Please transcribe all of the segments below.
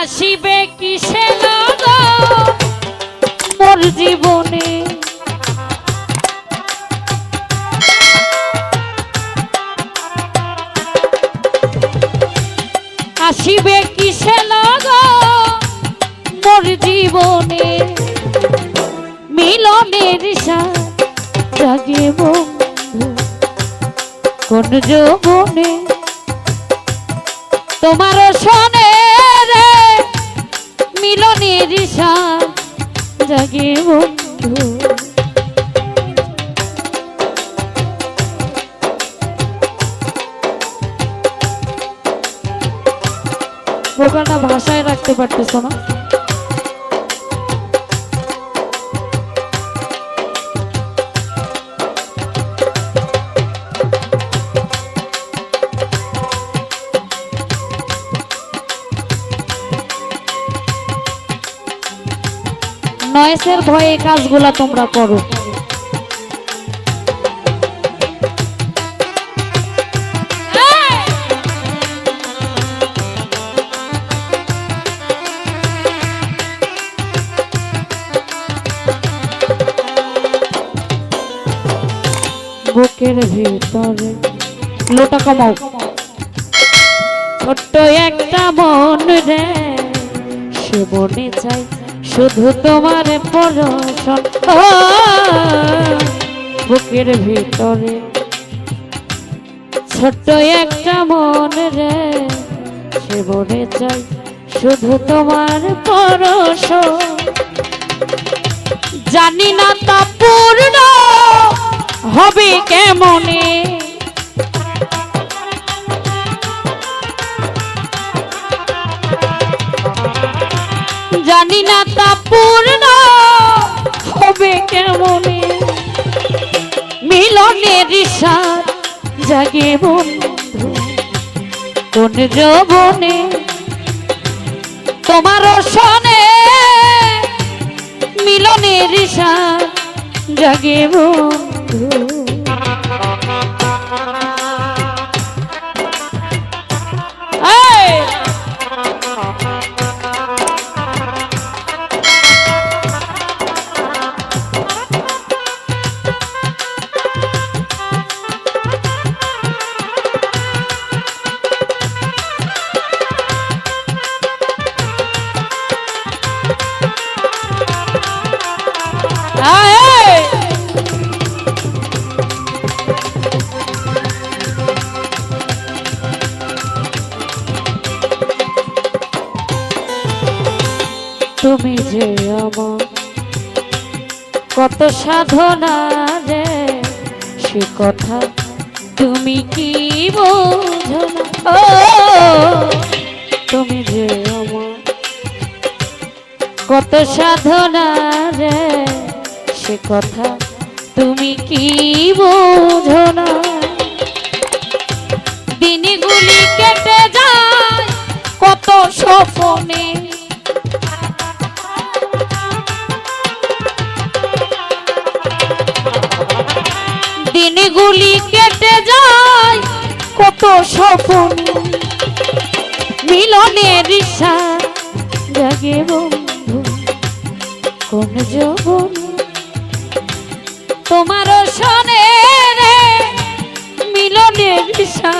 আসিবে কিসে মোর জীবনে। আসিবে কিসে নগ মোর জীবনে। মিলনের জাগে বন্ধু কোন যৌবনে তোমার শোনে সাথ জাগে বন্ধু। ভাষায় রাখতে পারতেছ না? নয়েসের ভয়ে কাজগুলা তোমরা করো। বুকের ভিতরে লোটা কমাও। ছোট্ট একটা মন রে, সে মনে চাই শুধু তোমার পরশন বুকের ভিতরে ছোট্ট একটা মন রে, সে মনে চাই শুধু তোমার পরশ জানি না তা পূর্ণ হবে কেমনে? জানি না তা পূর্ণ হবে কেমনে? মিলনের সাথ জাগে বন্ধু, কোন যৌবনে তোমার শোনে? মিলনের সাথ জাগে বন্ধু। কত সাধনা রে, সে কথা তুমি কি বোঝো তুমি যে আমার কত সাধনা রে, সে কথা তুমি কি বোঝো না? দিনগুলি কেটে যায়, কত স্বপনে দিনগুলি কেটে যায়। কত স্বপন মিলনের ঈশা জাগে বন্ধু, কোন যৌবন তোমার সনে মিলনের ইচ্ছা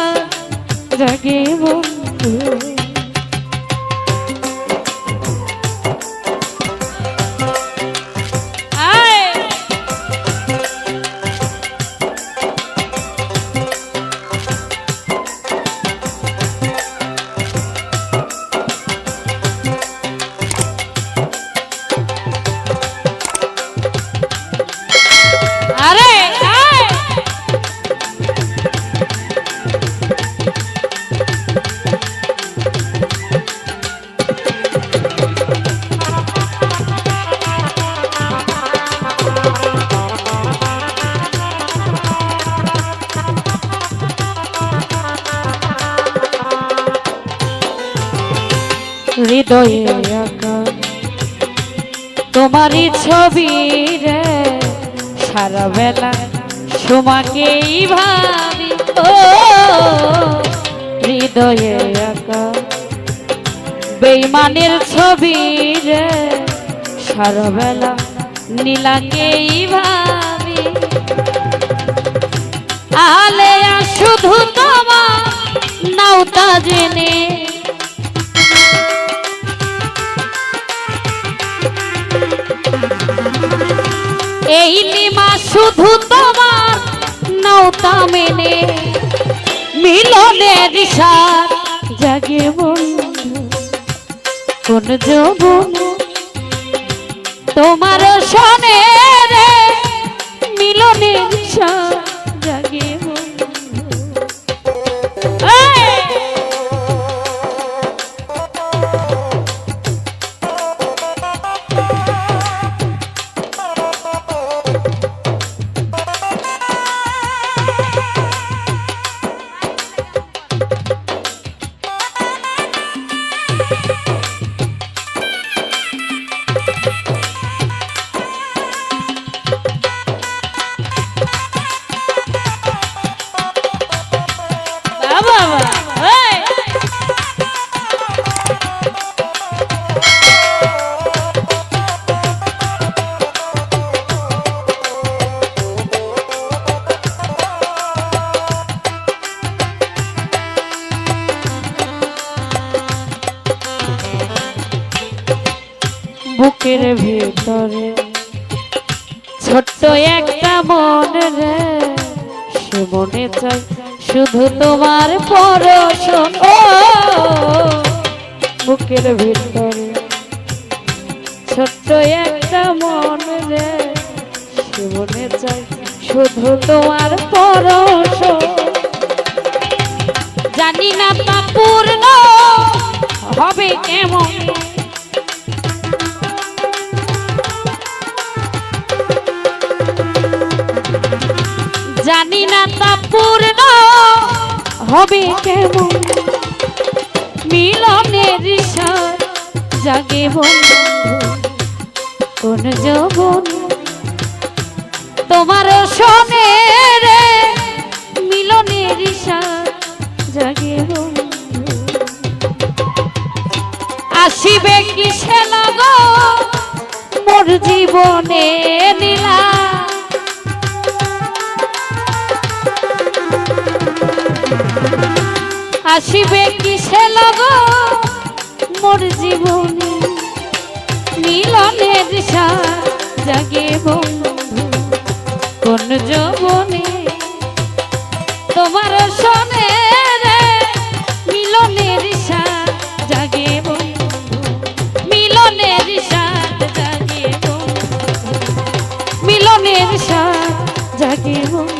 তোমারই ছবি রে, সারা বেলা তোমাকেই ভাবি। ও, হৃদয়ে আঁকা। বেইমানের ছবি রে সারবেলা নীলাকেই ভাবি। আলে শুধু তোমার নাওতা জেনে। এই লিমা শুধু তোমার নৌতা মেনে। মিলনের সার জাগে বন্ধু, কোন যৌবন? তোমার সনে রে মিলনের সার। ছোট্ট একটা মন রে, সে মনে চাই শুধু তোমার পরশন ও, বুকের ভিতরে ছোট্ট একটা মন রে, সে মনে চাই শুধু তোমার পরশন জানি না তা পূর্ণ হবে কেমন। জানি না তা পূর্ণ হবে কেমন। মিলনের জাগে কোন যৌবন। তোমার শোনে রে, মিলনের জাগে আসিবে কিসে লাগ মোর জীবনে নীলা আসিবে কিসে লগ? মোর জীবনে মিলনের জাগে বন্ধু। কোন যৌবনে তোমার রে? মিলনের জাগে বন্ধু। মিলনের জাগে বন্ধু। মিলনের জাগে বন্ধু।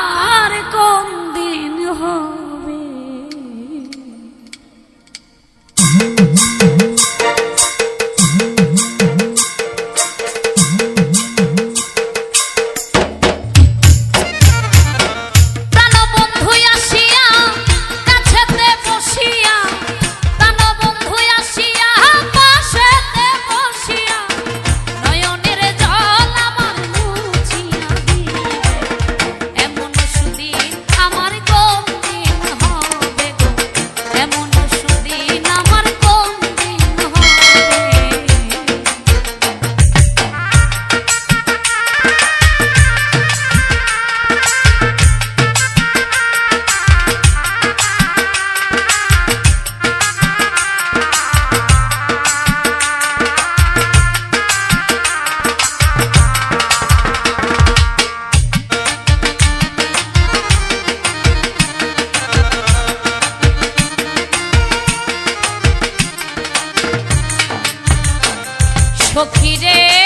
সখিরে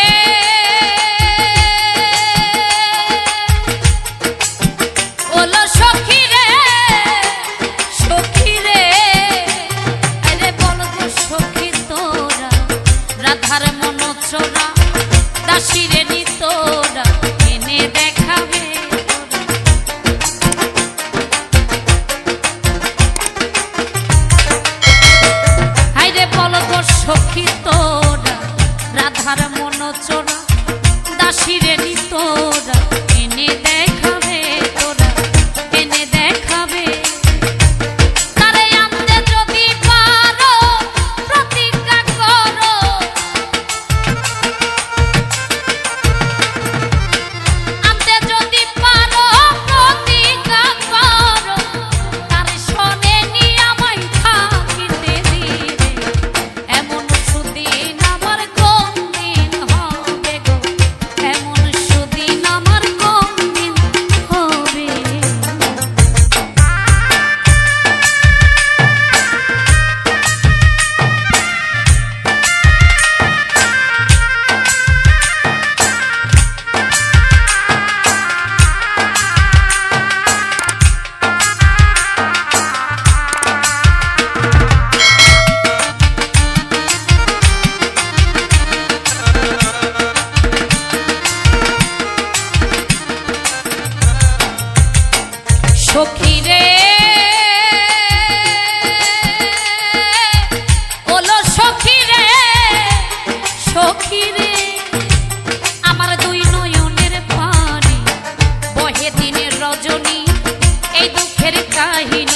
imagino.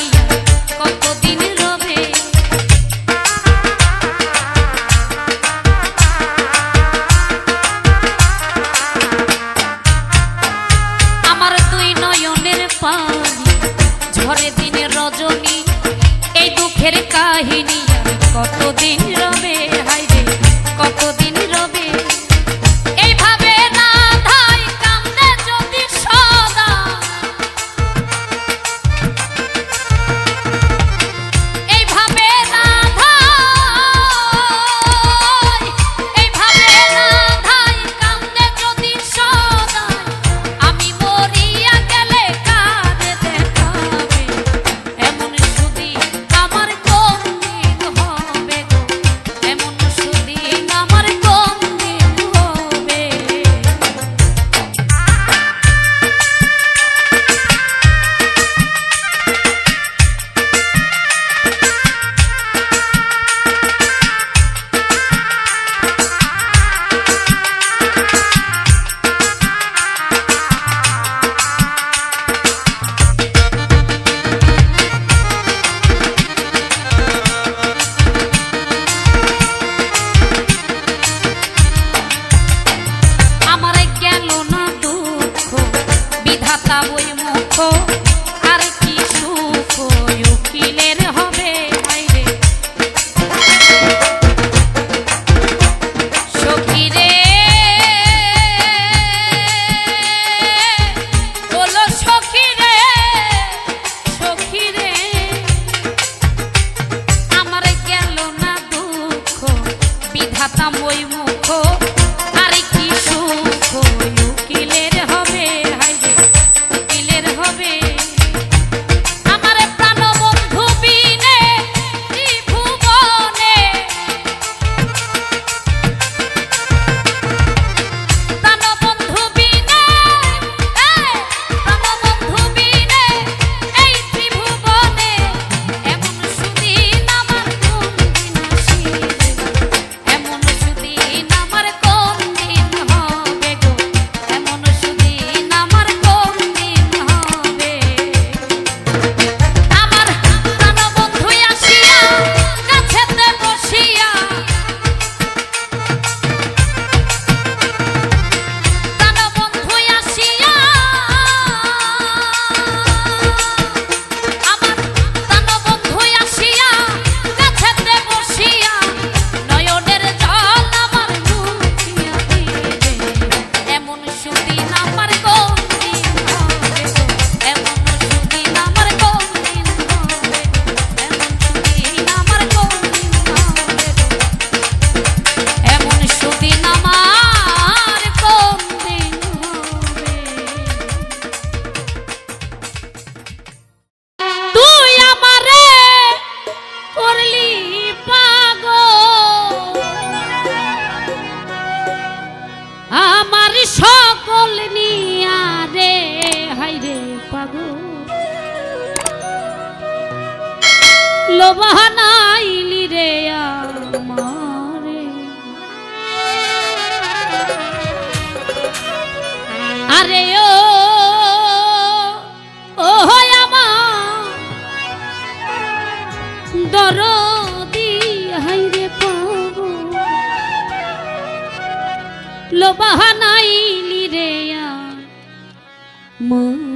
mưa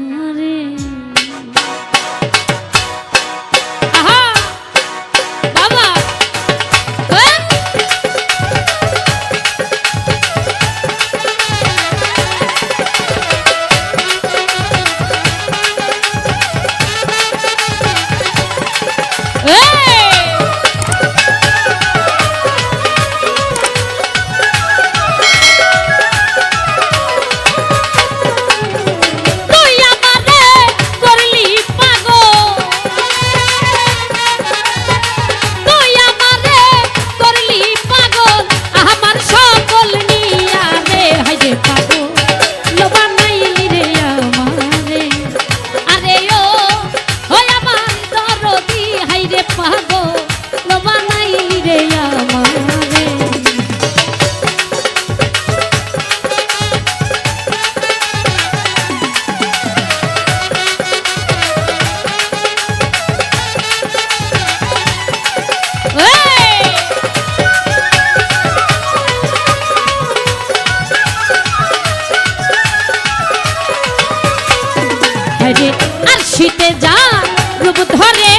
ধরে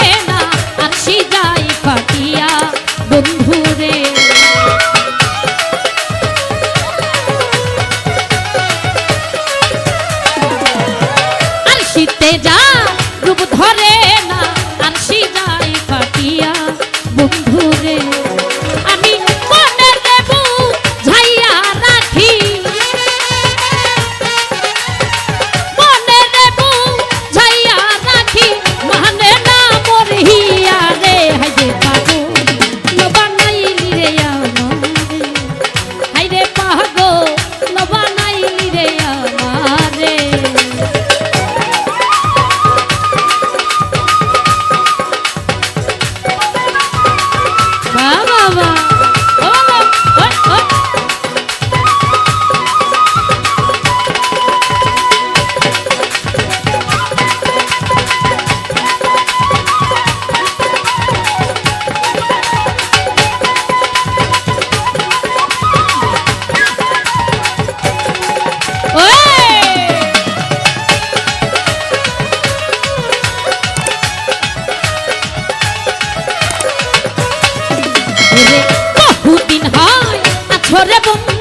বহুদিন হয় আছরে বন্ধু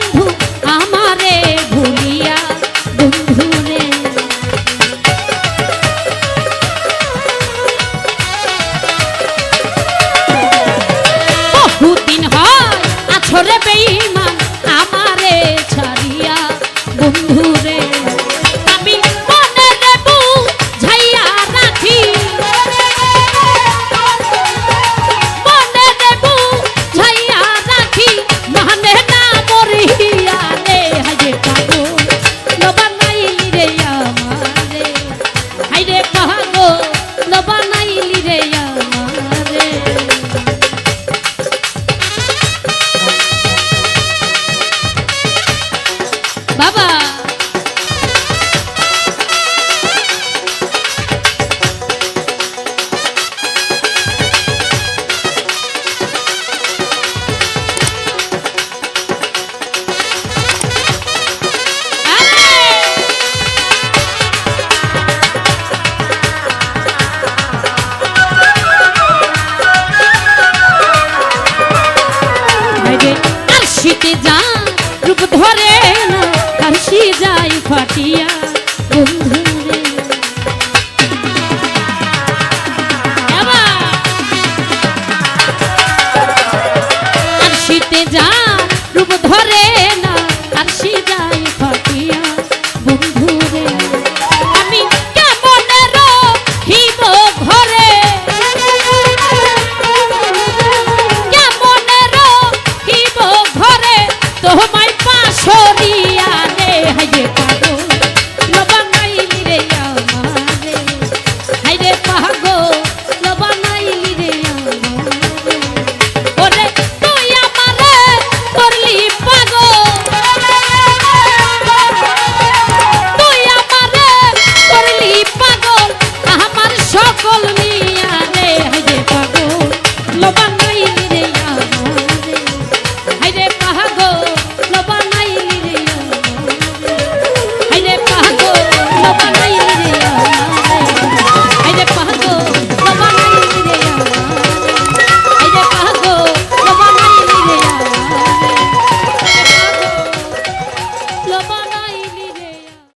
রূপ ধরে না কাশি যাই ফাটিয়া।